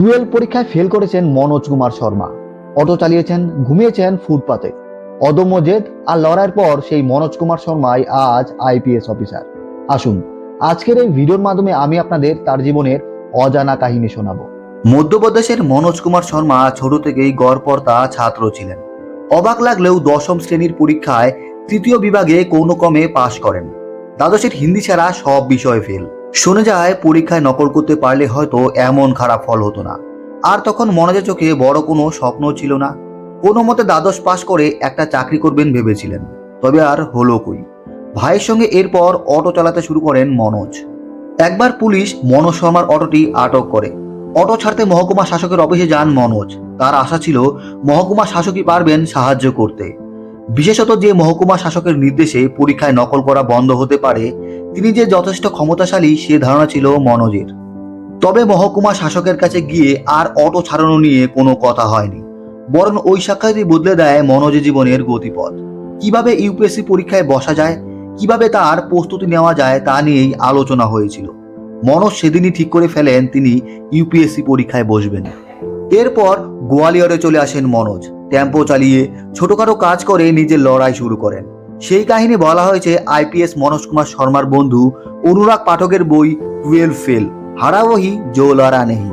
Twelve পরীক্ষায় fail করেছেন Manoj Kumar Sharma. Auto চালিয়েছেন, ঘুমিয়েছেন ফুটপাতে। অদম্য আর লড়াইয়ের পর সেই মনোজ কুমার শর্মাই আজ আইপিএস অফিসার। আসুন, আজকের এই ভিডিওর মাধ্যমে আমি আপনাদের তার জীবনের অজানা কাহিনী শোনাবো। মধ্যপ্রদেশের মনোজ কুমার শর্মা ছোট থেকেই গড়পর্তা ছাত্র ছিলেন। অবাক লাগলেও দশম শ্রেণির পরীক্ষায় তৃতীয় বিভাগে কোনো কমে পাশ করেন। দ্বাদশের হিন্দি ছাড়া সব বিষয়ে ফেল। শোনা যায় পরীক্ষায় নকল করতে পারলে হয়তো এমন খারাপ ফল হতো না। আর তখন মনোজের চোখে বড় কোনো স্বপ্ন ছিল না। কোনো মতে দ্বাদশ পাশ করে একটা চাকরি করবেন ভেবেছিলেন, তবে আর হলো কই। ভাইয়ের সঙ্গে এরপর অটো চালাতে শুরু করেন মনোজ। একবার পুলিশ মনোজ শর্মার অটোটি আটক করে। অটো ছাড়তে মহকুমা শাসকের অফিসে যান মনোজ। তার আশা ছিল মহকুমা শাসকই পারবেন সাহায্য করতে। বিশেষত যে মহকুমা শাসকের নির্দেশে পরীক্ষায় নকল করা বন্ধ হতে পারে তিনি যে যথেষ্ট ক্ষমতাশালী, সে ধারণা ছিল মনোজের। তবে মহকুমা শাসকের কাছে গিয়ে আর অটো ছাড়ানো নিয়ে কোনো কথা হয়নি। বরং ওই সাক্ষাৎই বদলে দেয় মনোজের জীবনের গতিপথ। কীভাবে ইউপিএসসি পরীক্ষায় বসা যায়, কীভাবে তার প্রস্তুতি নেওয়া যায়, তা নিয়েই আলোচনা হয়েছিল। মনোজ সেদিনই ঠিক করে ফেলেন তিনি ইউপিএসসি পরীক্ষায় বসবেন। এরপর গোয়ালিয়রে চলে আসেন মনোজ। টেম্পো চালিয়ে ছোটখাটো কাজ করে নিজের লড়াই শুরু করেন। সেই কাহিনী বলা হয়েছে আইপিএস মনোজ কুমার শর্মার বন্ধু অনুরাগ পাঠকের বই টুয়েলভ ফেল হারাবহি জো লড়া নেহি।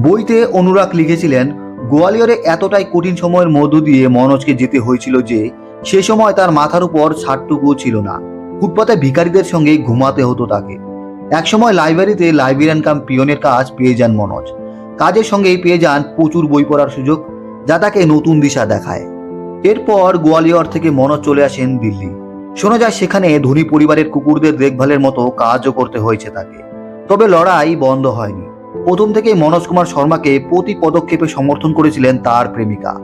বইতে অনুরাগ লিখেছিলেন, গোয়ালিয়রে এতটাই কঠিন সময়ের মধ্য দিয়ে মনোজকে যেতে হয়েছিল যে, সে সময় তার মাথার উপর ছাড়টুকু ছিল না। ফুটপাতে ভিখারিদের সঙ্গে ঘুমাতে হতো তাকে। একসময় লাইব্রেরিতে লাইব্রেরিয়ান কাম পিয়নের কাজ পেয়ে যান মনোজ। কাজের সঙ্গেই পেয়ে যান প্রচুর বই পড়ার সুযোগ, যা তাকে নতুন দিশা দেখায়। এরপর গোয়ালিয়র থেকে মনোজ চলে আসেন দিল্লি। শোনা যায় সেখানে ধনী পরিবারের কুকুরদের দেখভালের মতো কাজও করতে হয়েছে তাকে। তবে লড়াই বন্ধ হয়নি। প্রথম থেকেই মনোজ কুমার শর্মাকে প্রতি পদক্ষেপে সমর্থন করেছিলেন তার প্রেমিকা।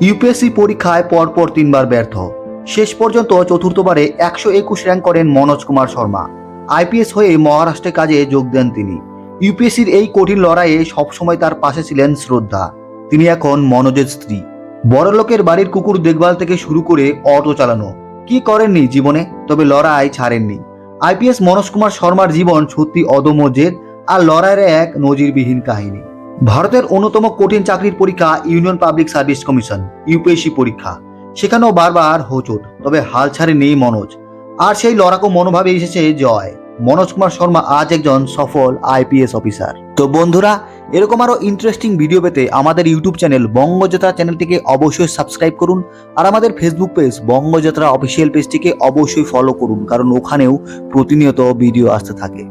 ইউপিএসসি পরীক্ষায় পরপর তিনবার ব্যর্থ। শেষ পর্যন্ত চতুর্থবারে একশো একুশ র্যাঙ্ক করেন মনোজ কুমার শর্মা। আইপিএস হয়ে মহারাষ্ট্রে কাজে যোগ দেন তিনি। ইউপিএসসির এই কঠিন লড়াইয়ে সবসময় তার পাশে ছিলেন শ্রদ্ধা। তিনি এখন মনোজের স্ত্রী। বড়লোকের বাড়ির কুকুর দেখভাল থেকে শুরু করে অটো চালানো। কি করেননি জীবনে? তবে লড়াই ছাড়েননি। আইপিএস মনোজ কুমার শর্মার জীবন সত্যি অদম্য জেদ আর লড়াইয়ের এক নজিরবিহীন কাহিনী। ভারতের অন্যতম কঠিন চাকরির পরীক্ষা union public service commission, UPSC পরীক্ষা। সেখানেও বারবার হোচট, তবে হাল ছাড়েনি মনোজ। আর সেই লড়াকু মনোভাবে এসেছে জয়। মনোজ কুমার শর্মা আজ একজন সফল আইপিএস অফিসার। তো বন্ধুরা, এরকম আরও ইন্টারেস্টিং ভিডিও পেতে আমাদের ইউটিউব চ্যানেল বঙ্গযাত্রা চ্যানেলটিকে অবশ্যই সাবস্ক্রাইব করুন আর আমাদের ফেসবুক পেজ বঙ্গযাত্রা অফিসিয়াল পেজটিকে অবশ্যই ফলো করুন, কারণ ওখানেও প্রতিনিয়ত ভিডিও আসতে থাকে।